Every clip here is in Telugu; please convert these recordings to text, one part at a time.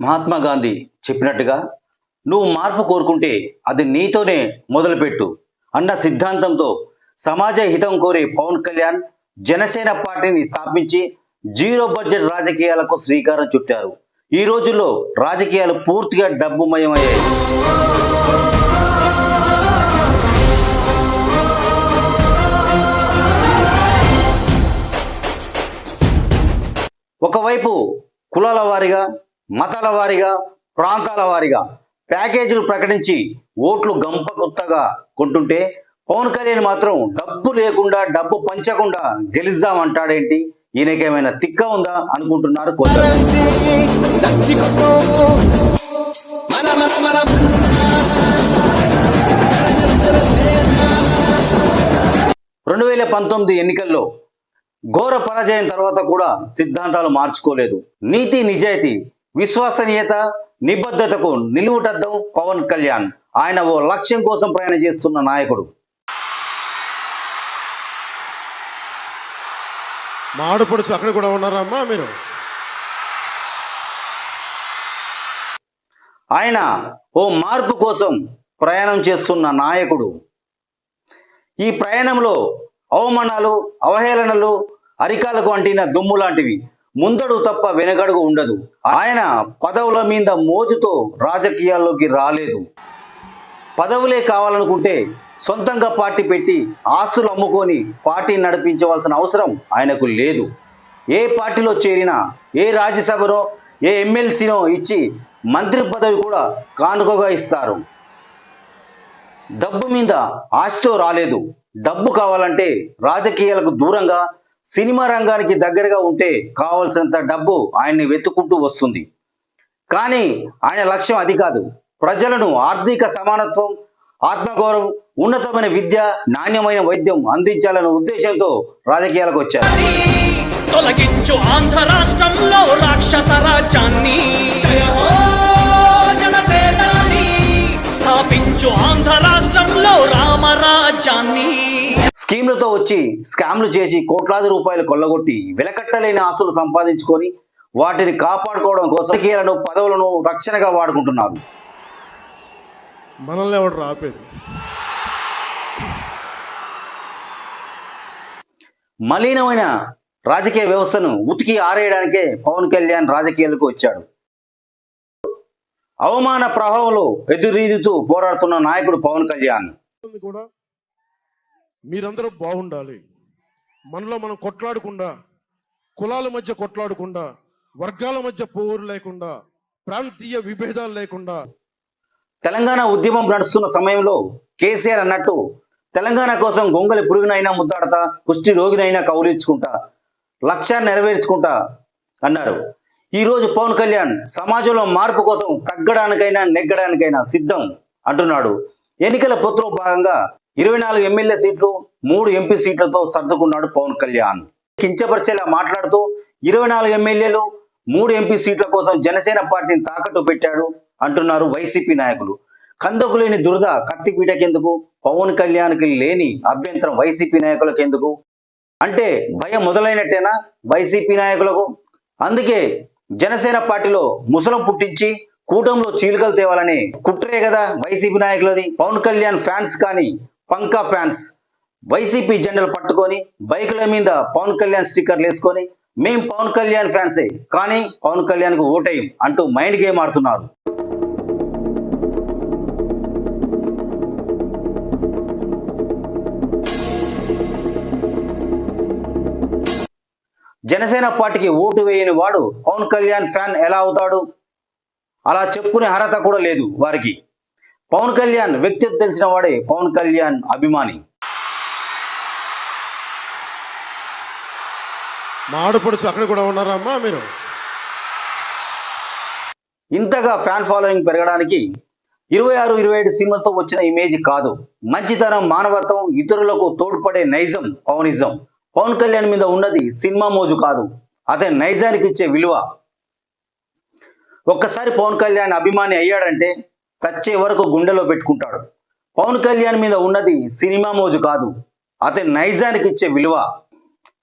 మహాత్మా గాంధీ చెప్పినట్టుగా నువ్వు మార్పు కోరుకుంటే అది నీతోనే మొదలుపెట్టు అన్న సిద్ధాంతంతో సమాజ హితం కోరే పవన్ కళ్యాణ్ జనసేన పార్టీని స్థాపించి జీరో బడ్జెట్ రాజకీయాలకు శ్రీకారం చుట్టారు. ఈ రోజుల్లో రాజకీయాలు పూర్తిగా డబ్బుమయమయ్యాయి. ఒకవైపు కులాల వారిగా మతాల వారీగా ప్రాంతాల వారీగా ప్యాకేజీలు ప్రకటించి ఓట్లు గంపగుత్తగా కొంటుంటే పవన్ కళ్యాణ్ మాత్రం డబ్బు లేకుండా డబ్బు పంచకుండా గెలుద్దామంటాడేంటి? ఈయనకేమైనా తిక్క ఉందా అనుకుంటున్నారు కొందరు. రెండు వేల పంతొమ్మిది ఎన్నికల్లో ఘోర పరాజయం తర్వాత కూడా సిద్ధాంతాలు మార్చుకోలేదు. నీతి నిజాయితీ విశ్వసనీయత నిబద్ధతకు నిలువుటద్దం పవన్ కళ్యాణ్. ఆయన ఓ లక్ష్యం కోసం ప్రయాణం చేస్తున్న నాయకుడు. మా ఆడపడుచు అక్కడ కూడా ఉన్నారా అమ్మా మీరు. ఆయన ఓ మార్పు కోసం ప్రయాణం చేస్తున్న నాయకుడు. ఈ ప్రయాణంలో అవమానాలు అవహేళనలు అరికాలకు అంటిన దుమ్ము లాంటివి ముందడు తప్ప వెనకడుగు ఉండదు. ఆయన పదవుల మీద మోజుతో రాజకీయాల్లోకి రాలేదు. పదవులే కావాలనుకుంటే సొంతంగా పార్టీ పెట్టి ఆస్తులు అమ్ముకొని పార్టీ నడిపించవలసిన అవసరం ఆయనకు లేదు. ఏ పార్టీలో చేరినా ఏ రాజ్యసభనో ఏ ఎమ్మెల్సీనో ఇచ్చి మంత్రి పదవి కూడా కానుకగా ఇస్తారు. డబ్బు మీద ఆశతో రాలేదు. డబ్బు కావాలంటే రాజకీయాలకు దూరంగా సినిమా రంగానికి దగ్గరగా ఉంటే కావలసినంత డబ్బు ఆయన్ని వెతుక్కుంటూ వస్తుంది. కానీ ఆయన లక్ష్యం అది కాదు. ప్రజలను ఆర్థిక సమానత్వం ఆత్మగౌరవం ఉన్నతమైన విద్య నాణ్యమైన వైద్యం అందించాలనే ఉద్దేశంతో రాజకీయాలకు వచ్చారు. తొలగించు ఆంధ్ర రాష్ట్రంలో రాక్షస రాజ్యాన్ని. స్థాపించు ఆంధ్ర రాష్ట్రంలో రామరాజ్యాన్ని స్కీమ్లతో వచ్చి స్కామ్లు చేసి కోట్లాది రూపాయలు కొల్లగొట్టి వెలకట్టలేని ఆస్తులు సంపాదించుకొని వాటిని కాపాడుకోవడం కోసం రాజకీయాలను పదవులను రక్షణగా వాడుకుంటున్నారు. మనల్ని ఎవడు రాపేది మలినమైన రాజకీయ వ్యవస్థను ఉతికి ఆరేయడానికే పవన్ కళ్యాణ్ రాజకీయాలకు వచ్చాడు. అవమాన ప్రభావంలో ఎదురీదుతూ పోరాడుతున్న నాయకుడు పవన్ కళ్యాణ్. కూడా మీరందరూ బాగుండాలి. మనలో మనం కొట్లాడకుండా కులాల మధ్య కొట్లాడకుండా వర్గాల మధ్య పోరు లేకుండా ప్రాంతీయ విభేదాలు లేకుండా. తెలంగాణ ఉద్యమం నడుస్తున్న సమయంలో కేసీఆర్ అన్నట్టు తెలంగాణ కోసం గొంగలి పురుగునైనా ముద్దాడతా కుష్టి రోగినైనా కౌలించుకుంటా లక్ష్యాన్ని నెరవేర్చుకుంటా అన్నారు. ఈరోజు పవన్ కళ్యాణ్ సమాజంలో మార్పు కోసం తగ్గడానికైనా నెగ్గడానికైనా సిద్ధం అంటున్నాడు. ఎన్నికల పొత్తులో భాగంగా ఇరవై నాలుగు ఎమ్మెల్యే సీట్లు మూడు ఎంపీ సీట్లతో సర్దుకున్నాడు పవన్ కళ్యాణ్. కించపరిచేలా మాట్లాడుతూ ఇరవై నాలుగు ఎమ్మెల్యేలు మూడు ఎంపీ సీట్ల కోసం జనసేన పార్టీని తాకట్టు పెట్టాడు అంటున్నారు వైసీపీ నాయకులు. కందకు లేని దురద కత్తిపీటకెందుకు? పవన్ కళ్యాణ్కి లేని అభ్యంతరం వైసీపీ నాయకులకెందుకు? అంటే భయం మొదలైనట్టేనా వైసీపీ నాయకులకు? అందుకే జనసేన పార్టీలో ముసలం పుట్టించి కూటంలో చీలికలు తేవాలని కుట్రే కదా వైసీపీ నాయకులది. పవన్ కళ్యాణ్ ఫ్యాన్స్ కానీ పంకా ఫ్యాన్స్ వైసీపీ జెండాలు పట్టుకొని బైకుల మీద పవన్ కళ్యాణ్ స్టిక్కర్లు వేసుకొని మేం పవన్ కళ్యాణ్ ఫ్యాన్సే కానీ పవన్ కళ్యాణ్కు ఓటేయం అంటూ మైండ్ గేమ్ ఆడుతున్నారు. జనసేన పార్టీకి ఓటు వేయని వాడు పవన్ కళ్యాణ్ ఫ్యాన్ ఎలా అవుతాడు? అలా చెప్పుకునే అర్హత కూడా లేదు వారికి. పవన్ కళ్యాణ్ వ్యక్తిత్వం తెలిసిన వాడే పవన్ కళ్యాణ్ అభిమాని. మా ఆడపడుచు అక్కడ కూడా ఉన్నారా అమ్మా మీరు? ఇంతగా ఫ్యాన్ ఫాలోయింగ్ పెరగడానికి ఇరవై ఆరు ఇరవై ఏడు సినిమాలతో వచ్చిన ఇమేజ్ కాదు. మంచితనం మానవత్వం ఇతరులకు తోడ్పడే నైజం పవనిజం. పవన్ కళ్యాణ్ మీద ఉన్నది సినిమా మోజు కాదు. అదే నైజానికి ఇచ్చే విలువ. ఒక్కసారి పవన్ కళ్యాణ్ అభిమాని అయ్యాడంటే చచ్చే వరకు గుండెలో పెట్టుకుంటాడు. పవన్ కళ్యాణ్ మీద ఉన్నది సినిమా మోజు కాదు. అతని నైజానికి ఇచ్చే విలువ.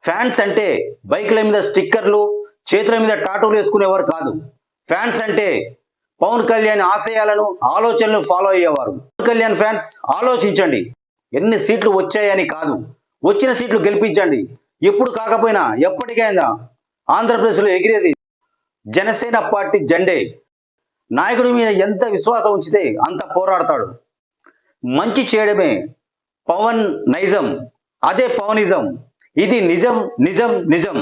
ఫ్యాన్స్ అంటే బైకుల మీద స్టిక్కర్లు చేతుల మీద టాటూలు వేసుకునేవారు కాదు. ఫ్యాన్స్ అంటే పవన్ కళ్యాణ్ ఆశయాలను ఆలోచనలు ఫాలో అయ్యేవారు. పవన్ కళ్యాణ్ ఫ్యాన్స్ ఆలోచించండి. ఎన్ని సీట్లు వచ్చాయని కాదు. వచ్చిన సీట్లు గెలిపించండి. ఎప్పుడు కాకపోయినా ఎప్పటికైనా ఆంధ్రప్రదేశ్లో ఎగిరేది జనసేన పార్టీ జెండే. నాయకుడి మీద ఎంత విశ్వాసం ఉంచితే అంత పోరాడతాడు. మంచి చేయడమే పవన్ నైజం అదే పవనిజం. ఇది నిజం నిజం నిజం.